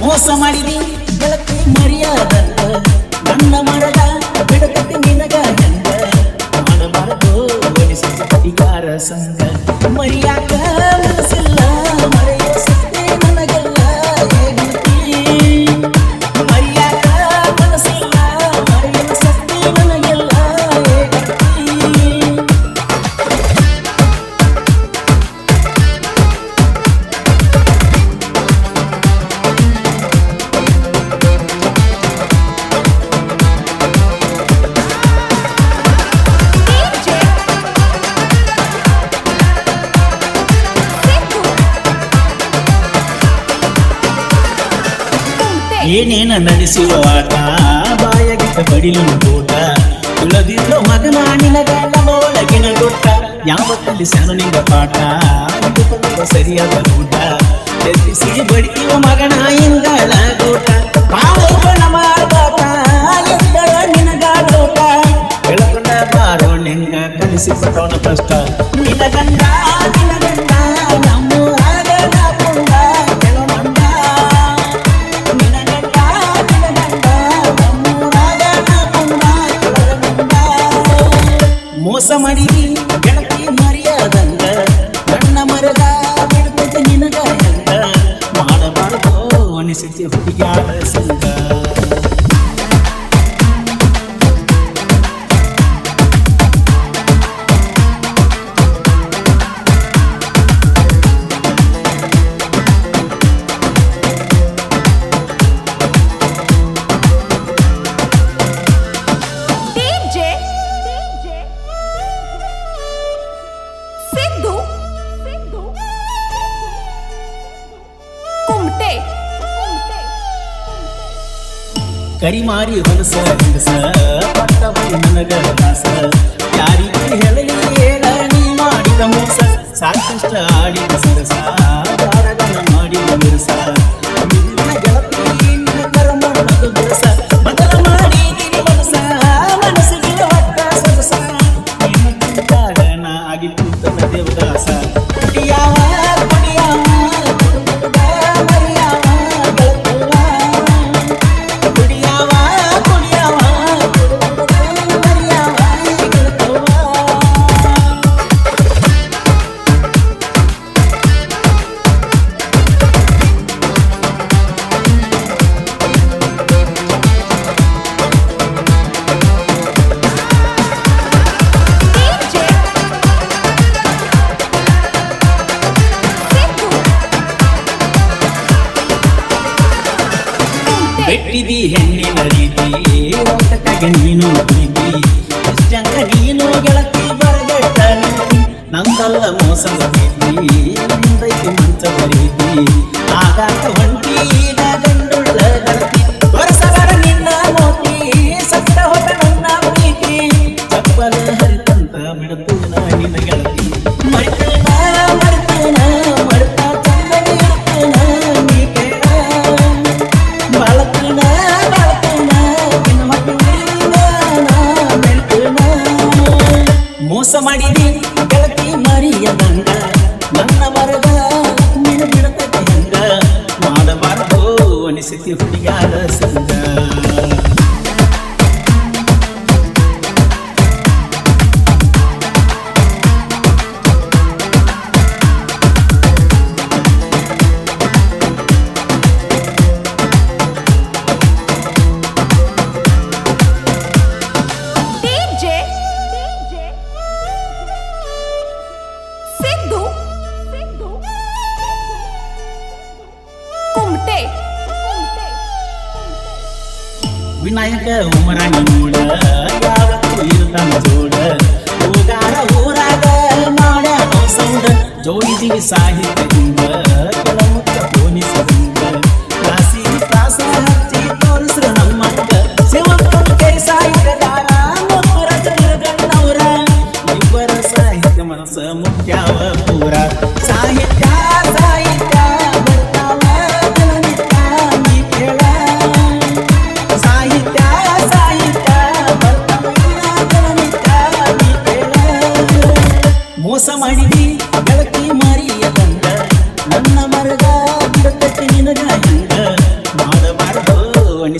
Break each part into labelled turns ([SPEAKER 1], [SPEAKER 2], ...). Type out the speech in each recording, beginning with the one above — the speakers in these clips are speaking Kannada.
[SPEAKER 1] ಮೋಸ ಮಾಡಿದಿ ಏನೇನ ನಡೆಸುವ ಆಟ ಬಾಯಗಿಟ್ಟ ಬಡಿಲು ಊಟ ತುಳದಿಲ್ಲ ಮಗನ ನಿನಗ ನಮ್ಮೊಳಗಿನ ಗೊಟ್ಟ. ಯಾವತ್ತಲ್ಲಿ ಸಣ್ಣ ಪಾಠ? ಸರಿಯಾದ ಊಟ ಎತ್ತಿಸಿ ಬಡಿಯುವ ಮಗನ ಇಂಗಳ ಗೋಟ. ಪಾವನ ಮಾಡಬಾಟ ಎಂದಳ ನಿನಗಾಡೋಟ ಬೆಳಕೊಂಡ ಬಾರೋ ನಿಂಗ ಕಲಿಸಿಕೊಟ್ಟವನ ಕಷ್ಟ ಮೋಸ ಮಾಡಿದಿ? ಗೆಳತಿ ಮರ್ಯಾದಂಗ? ಕಣ್ಣ ಮರದ ಬಿಡ್ತೈತೆ ನಿನಗ ಮಾಡಬಾರ್ದು ಅನಿಸಿತಿ ಹುಡುಗ್ಯಾರ ಸಂಗ. ಕರಿಮಾರಿ ಹೊಲಸ ಹಿಂಗಸ ಪಟ್ಟವೈ ನನಗ ದಾಸ ಹೆಣ್ಣಿ ಹೆಣ್ಣಿನ ರೀತಿ ನೀನು ಪ್ರೀತಿ. ಇಷ್ಟಂಗ ನೀನು ಗೆಳತಿ ಬರಗೆಟ್ಟ ನಂದಲ್ಲ ಮೋಸದ ಮಾಡಿದಿ ಗೆಳತಿ ಮರಿಯದಂಗ ನನ್ನ ಮರದ ನಿನ್ನ ಬಿಡತಕ್ಕೆ ಹಂಗ ಮಾಡಬಾರದು ಅನಿಸಿತಿ ಹುಡುಗಾರ ಸಂಗ ವಿನಾಯಕ ಉಮರಾಣಿ ನೋಡ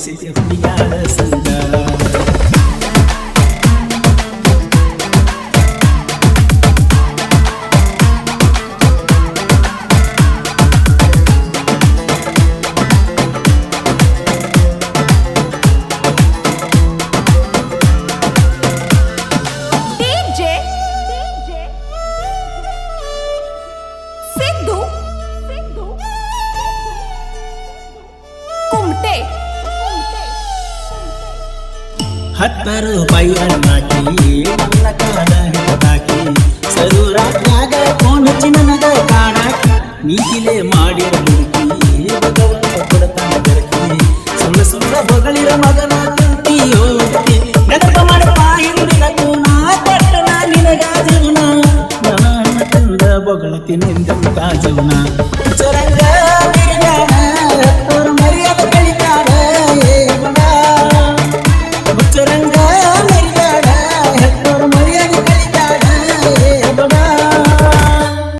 [SPEAKER 2] sempre minha
[SPEAKER 1] ಹತ್ತ ರೂಪಾಯಿ ನನ್ನ ಕಾಲ ಹಿಡಿದಾಕಿ ಸರುರಾತ್ಯಾಗ ಫೋನ್ ಹಚ್ಚಿ ನನಗ ಕಾಣಾಕಿ, ನೀಗಿಲೆ ಮಾಡಿರ ಮುಡುಕಿ ಭಗವಂತ ಕೊಡತಾನ ಬೆರಕಿ, ಸುಳ್ಳು ಸುಳ್ಳ ಹೊಗಳಿರ ಮಗನ ಹೋಗಿ ನೆನಪ ಮಾಡಪ್ಪ ಹಿಂದಿನಕು ನಾ ಕೊಟ್ಟ ನಾ ನಿನಗ ಜೀವನ. ನನ್ನ ತಂದ ಬೊಗಳತಿ ನಿಂದ ಜೀವನ.